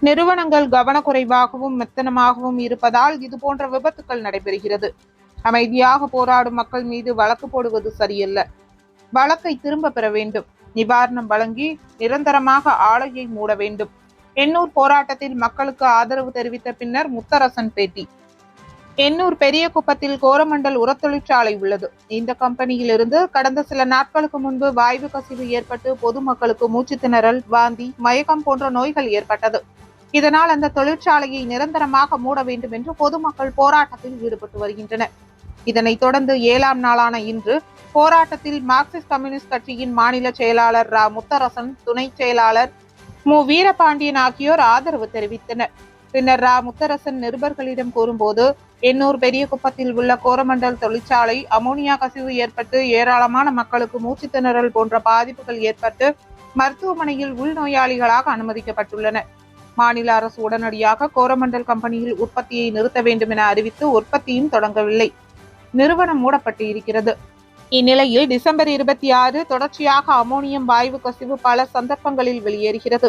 நிறுவனங்கள் கவனக்குறைவாகவும் மெத்தனமாகவும் இருப்பதால் இது போன்ற விபத்துக்கள் நடைபெறுகிறது. அமைதியாக போராடும் மக்கள் மீது வழக்கு போடுவது சரியல்ல. வழக்கை திரும்ப பெற வேண்டும். நிவாரணம் வழங்கி நிரந்தரமாக ஆலையை மூட வேண்டும். எண்ணூர் போராட்டத்தில் மக்களுக்கு ஆதரவு தெரிவித்த பின்னர் முத்தரசன் பேட்டி. எண்ணூர் பெரிய குப்பத்தில் கோரமண்டல் உரத் தொழிற்சாலை உள்ளது. இந்த கம்பெனியிலிருந்து கடந்த சில நாட்களுக்கு முன்பு வாய்வு கசிவு ஏற்பட்டு பொதுமக்களுக்கு மூச்சு திணறல் வாந்தி மயக்கம் போன்ற நோய்கள் ஏற்பட்டது. இதனால் அந்த தொழிற்சாலையை நிரந்தரமாக மூட வேண்டும் என்று பொதுமக்கள் போராட்டத்தில் ஈடுபட்டு வருகின்றனர். இதனைத் தொடர்ந்து ஏழாம் நாளான இன்று போராட்டத்தில் மார்க்சிஸ்ட் கம்யூனிஸ்ட் கட்சியின் மாநில செயலாளர் ரா. முத்தரசன் துணை செயலாளர் மு. வீரபாண்டியன் ஆகியோர் ஆதரவு தெரிவித்தனர். பின்னர் ரா. முத்தரசன் நிருபர்களிடம் கூறும்போது எண்ணூர் பெரிய குப்பத்தில் உள்ள கோரமண்டல் தொழிற்சாலை அமோனியா கசிவு ஏற்பட்டு ஏராளமான மக்களுக்கு மூச்சு திணறல் போன்ற பாதிப்புகள் ஏற்பட்டு மருத்துவமனையில் உள்நோயாளிகளாக அனுமதிக்கப்பட்டுள்ளனர் மாநில அரசு உடனடியாக கோரமண்டல் கம்பெனியில் உற்பத்தியை நிறுத்த வேண்டும் என அறிவித்து உற்பத்தியும் தொடங்கவில்லை. நிறுவனம் மூடப்பட்டு இருக்கிறது இந்நிலையில் டிசம்பர் இருபத்தி ஆறு தொடர்ச்சியாக அமோனியம் வாயு கசிவு பல சந்தர்ப்பங்களில் வெளியேறுகிறது.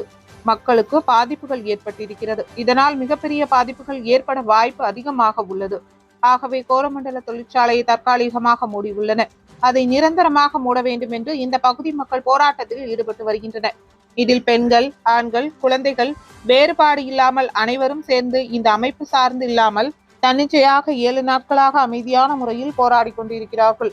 மக்களுக்கு பாதிப்புகள் ஏற்பட்டிருக்கிறது. இதனால் மிகப்பெரிய பாதிப்புகள் ஏற்பட வாய்ப்பு அதிகமாக உள்ளது. ஆகவே கோரமண்டல தொழிற்சாலையை தற்காலிகமாக மூடியுள்ளனர் அதை நிரந்தரமாக மூட வேண்டும் என்று இந்த பகுதி மக்கள் போராட்டத்தில் ஈடுபட்டு வருகின்றனர். இதில் பெண்கள் ஆண்கள் குழந்தைகள் வேறுபாடு இல்லாமல் அனைவரும் சேர்ந்து இந்த அமைப்பு சார்ந்து இல்லாமல் தன்னிச்சையாக ஏழு நாட்களாக அமைதியான முறையில் போராடி கொண்டிருக்கிறார்கள்.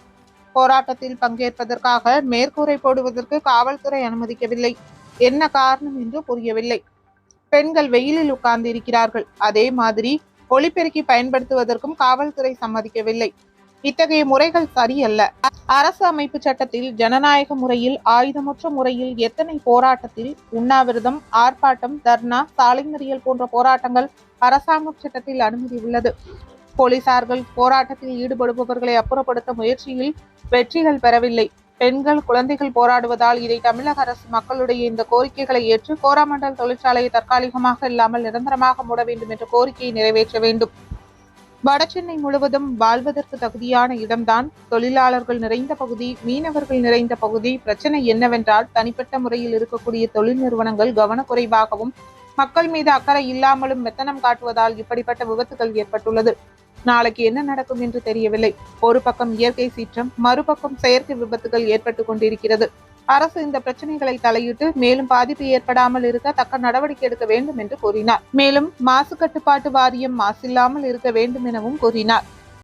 போராட்டத்தில் பங்கேற்பதற்காக மேற்கூரை போடுவதற்கு காவல்துறை அனுமதிக்கவில்லை. என்ன காரணம் என்று புரியவில்லை. பெண்கள் வெயிலில் உட்கார்ந்து இருக்கிறார்கள் அதே மாதிரி ஒளிபெருக்கி பயன்படுத்துவதற்கும் காவல்துறை சம்மதிக்கவில்லை. இத்தகைய முறைகள் சரியல்ல. அரசு அமைப்பு சட்டத்தில் ஜனநாயக முறையில் ஆயுதமற்ற முறையில் எத்தனை போராட்டத்தில் உண்ணாவிரதம் ஆர்ப்பாட்டம் தர்ணா சாலை மறியல் போன்ற போராட்டங்கள் அரசாங்க சட்டத்தில் அனுமதி உள்ளது. போலீசார்கள் போராட்டத்தில் ஈடுபடுபவர்களை அப்புறப்படுத்த முயற்சியில் வெற்றிகள் பெறவில்லை. பெண்கள் குழந்தைகள் போராடுவதால் இதை தமிழக அரசு மக்களுடைய இந்த கோரிக்கைகளை ஏற்று கோராமண்டல் தொழிற்சாலையை தற்காலிகமாக இல்லாமல் நிரந்தரமாக மூட வேண்டும் என்ற கோரிக்கையை நிறைவேற்ற வேண்டும். வடசென்னை முழுவதும் வாழ்வதற்கு தகுதியான இடம்தான். தொழிலாளர்கள் நிறைந்த பகுதி மீனவர்கள் நிறைந்த பகுதி. பிரச்சனை என்னவென்றால் தனிப்பட்ட முறையில் இருக்கக்கூடிய தொழில் நிறுவனங்கள் கவனக்குறைவாகவும் மக்கள் மீது அக்கறை இல்லாமலும் மெத்தனம் காட்டுவதால் இப்படிப்பட்ட விபத்துகள் ஏற்பட்டுள்ளது. நாளைக்கு என்ன நடக்கும் என்று தெரியவில்லை. ஒரு பக்கம் இயற்கை சீற்றம் மறுபக்கம் செயற்கை விபத்துகள் ஏற்பட்டு கொண்டிருக்கிறது. அரசு இந்த பிரச்சனைகளை தலையிட்டு மேலும் பாதிப்பு ஏற்படாமல் இருக்க தக்க நடவடிக்கை எடுக்க வேண்டும் என்று கூறினார். மேலும் மாசு கட்டுப்பாட்டு வாரியம் மாசில்லாமல் இருக்க வேண்டும் எனவும் கூறினார்.